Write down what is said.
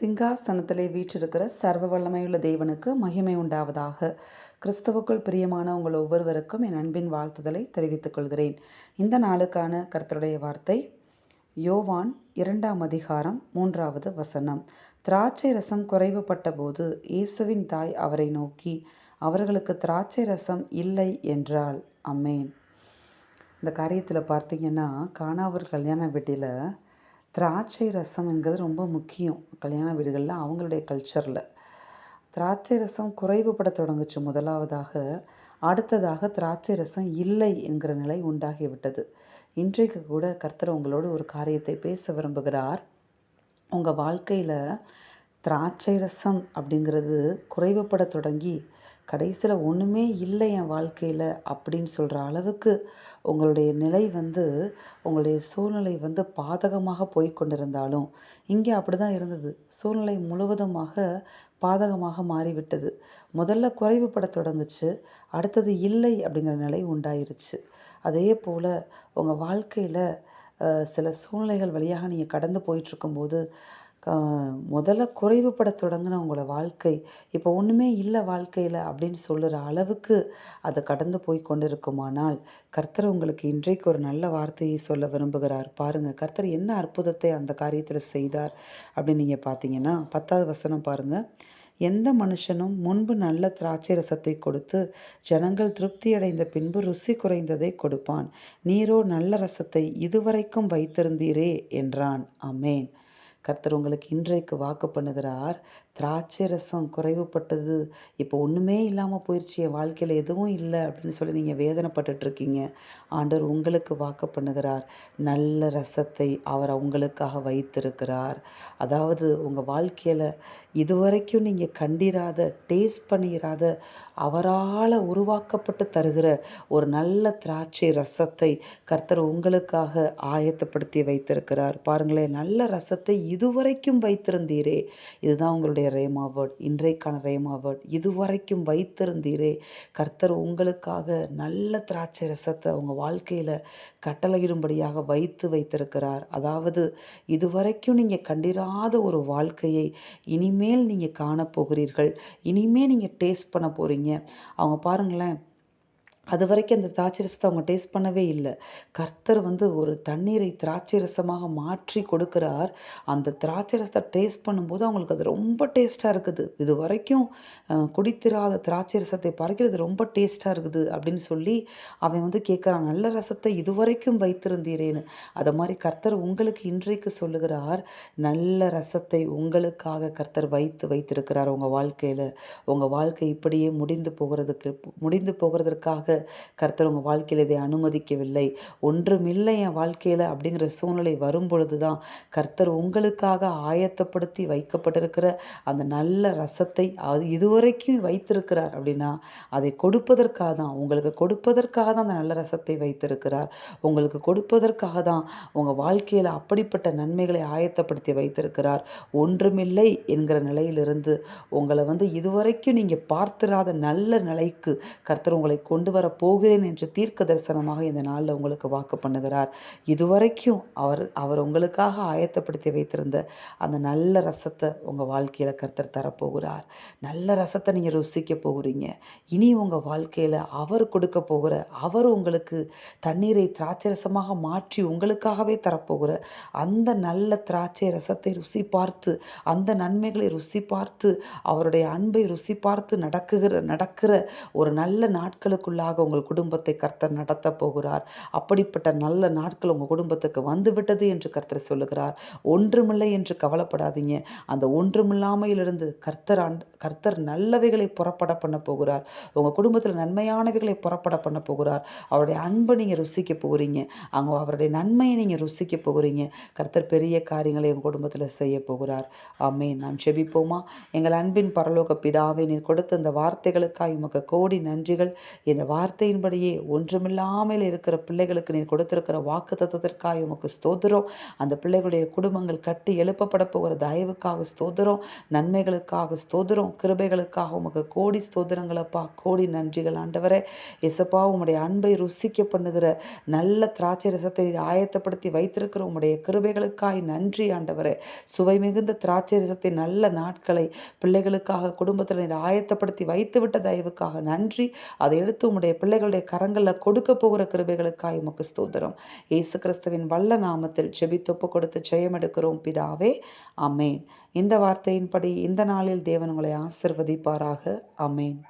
சிங்காசனத்திலே வீற்றிருக்கிற சர்வ வல்லமையுள்ள தேவனுக்கு மகிமை உண்டாவதாக. கிறிஸ்தவுக்குள் பிரியமான உங்கள் ஒவ்வொருவருக்கும் என் அன்பின் வாழ்த்துதலை தெரிவித்துக் கொள்கிறேன். இந்த நாளுக்கான கர்த்தருடைய வார்த்தை யோவான் இரண்டாம் அதிகாரம் மூன்றாவது வசனம். திராட்சை ரசம் குறைவுபட்ட போது இயேசுவின் தாய் அவரை நோக்கி அவர்களுக்கு திராட்சை ரசம் இல்லை என்றாள். அம்மேன். இந்த காரியத்தில் பார்த்தீங்கன்னா காணாவூர் கல்யாண வீட்டில் திராட்சை ரசம்ங்கிறது ரொம்ப முக்கியம் கல்யாண வீடுகளில் அவங்களுடைய கல்ச்சரில் திராட்சை ரசம் குறைவுபட தொடங்குச்சு முதலாவதாக. அடுத்ததாக திராட்சை ரசம் இல்லை என்கிற நிலை உண்டாகிவிட்டது. இன்றைக்கு கூட கர்த்தர் உங்களோடு ஒரு காரியத்தை பேச விரும்புகிறார். உங்கள் வாழ்க்கையில் திராட்சை ரசம் அப்படிங்கிறது குறைவுபட தொடங்கி கடைசியில் ஒன்றுமே இல்லை என் வாழ்க்கையில் அப்படின்னு சொல்கிற அளவுக்கு உங்களுடைய நிலை வந்து உங்களுடைய சூழ்நிலை வந்து பாதகமாக போய் கொண்டிருந்தாலும் இங்கே அப்படி தான் இருந்தது. சூழ்நிலை முழுவதுமாக பாதகமாக மாறிவிட்டது. முதல்ல குறைவுபட தொடங்குச்சு அடுத்தது இல்லை அப்படிங்கிற நிலை உண்டாயிருச்சு. அதே போல் உங்கள் வாழ்க்கையில் சில சூழ்நிலைகள் வழியாக நீங்கள் கடந்து போயிட்டுருக்கும்போது முதல்ல குறைவுபட தொடங்கின உங்களோட வாழ்க்கை இப்போ ஒன்றுமே இல்லை வாழ்க்கையில் அப்படின்னு சொல்லுற அளவுக்கு அதை கடந்து போய் கொண்டிருக்குமானால் கர்த்தர் உங்களுக்கு இன்றைக்கு ஒரு நல்ல வார்த்தையை சொல்ல விரும்புகிறார். பாருங்கள் கர்த்தர் என்ன அற்புதத்தை அந்த காரியத்தில் செய்தார் அப்படின்னு நீங்கள் பார்த்தீங்கன்னா பத்தாவது வசனம் பாருங்கள் எந்த மனுஷனும் முன்பு நல்ல திராட்சை ரசத்தை கொடுத்து ஜனங்கள் திருப்தி அடைந்த பின்பு ருசி குறைந்ததை கொடுப்பான். நீரோ நல்ல ரசத்தை இதுவரைக்கும் வைத்திருந்தீரே என்றான். அமேன் கர்த்தர் உங்களுக்கு இன்றைக்கு வாக்கு பண்ணுகிறார். திராட்சை ரசம் குறைவுபட்டது. இப்போ ஒன்றுமே இல்லாமல் போயிடுச்சு என் வாழ்க்கையில் எதுவும் இல்லை அப்படின்னு சொல்லி நீங்கள் வேதனைப்பட்டுட்ருக்கீங்க. ஆண்டவர் உங்களுக்கு வாக்கு பண்ணுகிறார். நல்ல ரசத்தை அவர் உங்களுக்காக வைத்திருக்கிறார். அதாவது உங்கள் வாழ்க்கையில் இதுவரைக்கும் நீங்கள் கண்டிராத டேஸ்ட் பண்ணிராத அவரால் உருவாக்கப்பட்டு தருகிற ஒரு நல்ல திராட்சை ரசத்தை கர்த்தர் உங்களுக்காக ஆயத்தப்படுத்தி வைத்திருக்கிறார். பாருங்களேன் நல்ல ரசத்தை இதுவரைக்கும் வைத்திருந்தீரே. இதுதான் உங்களுடைய ரேமா வேர்ட் இன்றைக்கான ரேமா வேர்ட் இதுவரைக்கும் வைத்திருந்தீரே. கர்த்தர் உங்களுக்காக நல்ல திராட்சை ரசத்தை உங்கள் வாழ்க்கையில் கட்டளையிடும்படியாக வைத்து வைத்திருக்கிறார். அதாவது இதுவரைக்கும் நீங்கள் கண்டிராத ஒரு வாழ்க்கையை இனிமேல் நீங்கள் காணப்போகிறீர்கள். இனிமேல் நீங்கள் டேஸ்ட் பண்ண போகிறீங்க அவங்க பாருங்களேன் அது வரைக்கும் அந்த திராட்சை ரசத்தை அவங்க டேஸ்ட் பண்ணவே இல்லை. கர்த்தர் வந்து ஒரு தண்ணீரை திராட்சை ரசமாக மாற்றி கொடுக்குறார். அந்த திராட்சை ரசத்தை டேஸ்ட் பண்ணும்போது அவங்களுக்கு அது ரொம்ப டேஸ்ட்டாக இருக்குது. இது வரைக்கும் குடித்திராத திராட்சை ரசத்தை பறக்கிறது ரொம்ப டேஸ்ட்டாக இருக்குது அப்படின்னு சொல்லி அவன் வந்து கேட்குறான் நல்ல ரசத்தை இதுவரைக்கும் வைத்திருந்தீரேன்னு. அதை மாதிரி கர்த்தர் உங்களுக்கு இன்றைக்கு சொல்லுகிறார் நல்ல ரசத்தை உங்களுக்காக கர்த்தர் வைத்து வைத்திருக்கிறார் உங்கள் வாழ்க்கையில். உங்கள் வாழ்க்கை இப்படியே முடிந்து போகிறதுக்கு முடிந்து போகிறதற்காக கர்த்தர் உங்கள் வாழ்க்கையில் இதை அனுமதிக்கவில்லை. ஒன்றுமில்லை என் வாழ்க்கையில் அப்படிங்கிற சூழ்நிலை வரும் பொழுது தான் கர்த்தர் உங்களுக்காக ஆயத்தப்படுத்தி வைக்கப்பட்டிருக்கிற அந்த நல்ல ரசத்தை அது இதுவரைக்கும் வைத்திருக்கிறார் அப்படின்னா அதை கொடுப்பதற்காக தான் உங்களுக்கு கொடுப்பதற்காக தான் அந்த நல்ல ரசத்தை வைத்திருக்கிறார். உங்களுக்கு கொடுப்பதற்காக தான் உங்கள் வாழ்க்கையில் அப்படிப்பட்ட நன்மைகளை ஆயத்தப்படுத்தி வைத்திருக்கிறார். ஒன்றுமில்லை என்கிற நிலையிலிருந்து உங்களை வந்து இதுவரைக்கும் நீங்கள் பார்த்திராத நல்ல நிலைக்கு கர்த்தர் உங்களை கொண்டு வர போகிறேன் என்று தீர்க்க தரிசனமாக இந்த நாளில் உங்களுக்கு வாக்கு பண்ணுகிறார். இதுவரைக்கும் அவர் அவர் உங்களுக்காக ஆயத்தப்படுத்தி வைத்திருந்த அந்த நல்ல ரசத்தை உங்கள் வாழ்க்கையில் கர்த்தர் தரப்போகிறார். நல்ல ரசத்தை நீங்கள் ருசிக்க போகிறீங்க. இனி உங்கள் வாழ்க்கையில் அவர் கொடுக்க போகிற அவர் உங்களுக்கு தண்ணீரை திராட்சை ரசமாக மாற்றி உங்களுக்காகவே தரப்போகிற அந்த நல்ல திராட்சை ரசத்தை ருசி பார்த்து அந்த நன்மைகளை ருசி பார்த்து அவருடைய அன்பை ருசி பார்த்து நடக்குகிற நடக்கிற ஒரு நல்ல நாட்களுக்குள்ளாக உங்கள் குடும்பத்தை கர்த்தர் நடத்த போகிறார். அப்படிப்பட்ட நல்ல நாட்கள் உங்கள் குடும்பத்துக்கு வந்துவிட்டது என்று கர்த்தர் சொல்லுகிறார். ஒன்றுமில்லை என்று கவலைப்படாதீங்க. அந்த ஒன்றுமில்லாமையிலிருந்து கர்த்தர் கர்த்தர் நல்லவைகளை புறப்பட பண்ண போகிறார். உங்கள் குடும்பத்தில் நன்மையானவைகளை புறப்பட பண்ண போகிறார். அவருடைய அன்பை நீங்கள் ருசிக்க போகிறீங்க அங்கே அவருடைய நன்மையை நீங்கள் ருசிக்க போகிறீங்க கர்த்தர் பெரிய காரியங்களை உங்கள் குடும்பத்தில் செய்ய போகிறார். ஆமே நாம் செபிப்போமா எங்கள் அன்பின் பரலோக பிதாவை நீர் கொடுத்த இந்த வார்த்தைகளுக்காக உமக்கு கோடி நன்றிகள். இந்த வார்த்தை வார்த்தையின்படியே ஒன்றுமில்லாமல் இருக்கிற பிள்ளைகளுக்கு நீர் கொடுத்திருக்கிற வாக்கு தத்துவத்திற்காக உமக்கு ஸ்தோத்திரம். அந்த பிள்ளைகளுடைய குடும்பங்கள் கட்டி எழுப்பப்பட போகிற தயவுக்காக ஸ்தோத்திரம். நன்மைகளுக்காக ஸ்தோத்திரம். கிருபைகளுக்காக உமக்கு கோடி ஸ்தோத்திரங்களப்பா கோடி நன்றிகள் ஆண்டவரே. எசப்பா உம்முடைய அன்பை ருசிக்க பண்ணுகிற நல்ல திராட்சை ரசத்தை ஆயத்தப்படுத்தி வைத்திருக்கிற உம்முடைய கிருபைகளுக்காய் நன்றி ஆண்டவரே. சுவை மிகுந்த திராட்சை ரசத்தை நல்ல நாட்களை பிள்ளைகளுக்காக குடும்பத்தில் நீர் ஆயத்தப்படுத்தி வைத்துவிட்ட தயவுக்காக நன்றி. அதை எடுத்து உம்முடைய பிள்ளைகளுடைய கரங்களில் கொடுக்க போகிற கிருபைகளுக்காய் உமக்கு ஸ்தோதரம் இயேசு கிறிஸ்துவின் வல்ல நாமத்தில் செபித்தொப்பு கொடுத்து ஜெயம் எடுக்கிறோம் பிதாவே. அமேன் இந்த வார்த்தையின்படி இந்த நாளில் தேவன் உங்களை ஆசிர்வதிப்பாராக. அமேன்